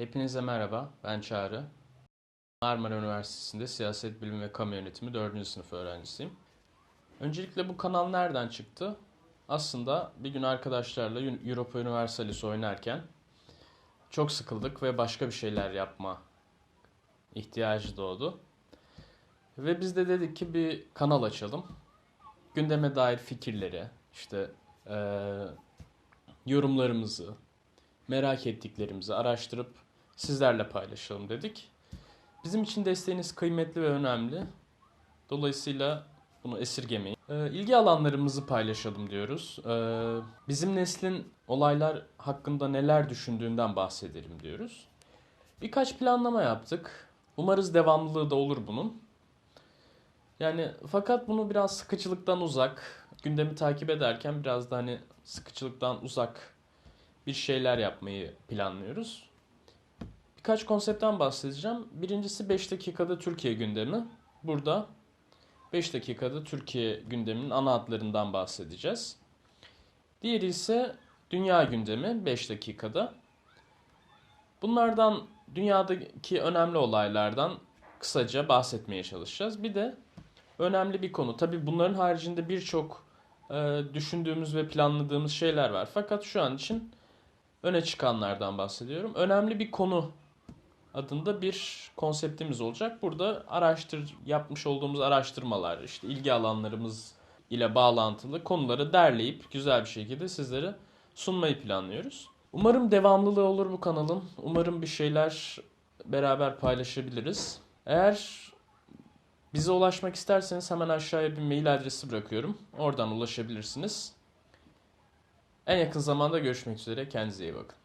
Hepinize merhaba, ben Çağrı. Marmara Üniversitesi'nde Siyaset Bilimi ve Kamu Yönetimi 4. sınıf öğrencisiyim. Öncelikle bu kanal nereden çıktı? Aslında bir gün arkadaşlarla Europa Universalis oynarken çok sıkıldık ve başka bir şeyler yapma ihtiyacı doğdu. Ve biz de dedik ki bir kanal açalım. Gündeme dair fikirleri, işte eee, yorumlarımızı, merak ettiklerimizi araştırıp sizlerle paylaşalım dedik. Bizim için desteğiniz kıymetli ve önemli. Dolayısıyla bunu esirgemeyin. Ee, ilgi alanlarımızı paylaşalım diyoruz. Ee, bizim neslin olaylar hakkında neler düşündüğünden bahsedelim diyoruz. Birkaç planlama yaptık. Umarız devamlılığı da olur bunun. Yani fakat bunu biraz sıkıcılıktan uzak, gündemi takip ederken biraz da hani sıkıcılıktan uzak bir şeyler yapmayı planlıyoruz. Birkaç konseptten bahsedeceğim. Birincisi 5 dakikada Türkiye gündemi. Burada 5 dakikada Türkiye gündeminin ana hatlarından bahsedeceğiz. Diğeri ise dünya gündemi 5 dakikada. Bunlardan dünyadaki önemli olaylardan kısaca bahsetmeye çalışacağız. Bir de önemli bir konu. Tabii bunların haricinde birçok e, düşündüğümüz ve planladığımız şeyler var. Fakat şu an için öne çıkanlardan bahsediyorum. Önemli bir konu adında bir konseptimiz olacak. Burada araştır yapmış olduğumuz araştırmalar, işte ilgi alanlarımız ile bağlantılı konuları derleyip güzel bir şekilde sizlere sunmayı planlıyoruz. Umarım devamlılığı olur bu kanalın. Umarım bir şeyler beraber paylaşabiliriz. Eğer bize ulaşmak isterseniz hemen aşağıya bir mail adresi bırakıyorum. Oradan ulaşabilirsiniz. En yakın zamanda görüşmek üzere. Kendinize iyi bakın.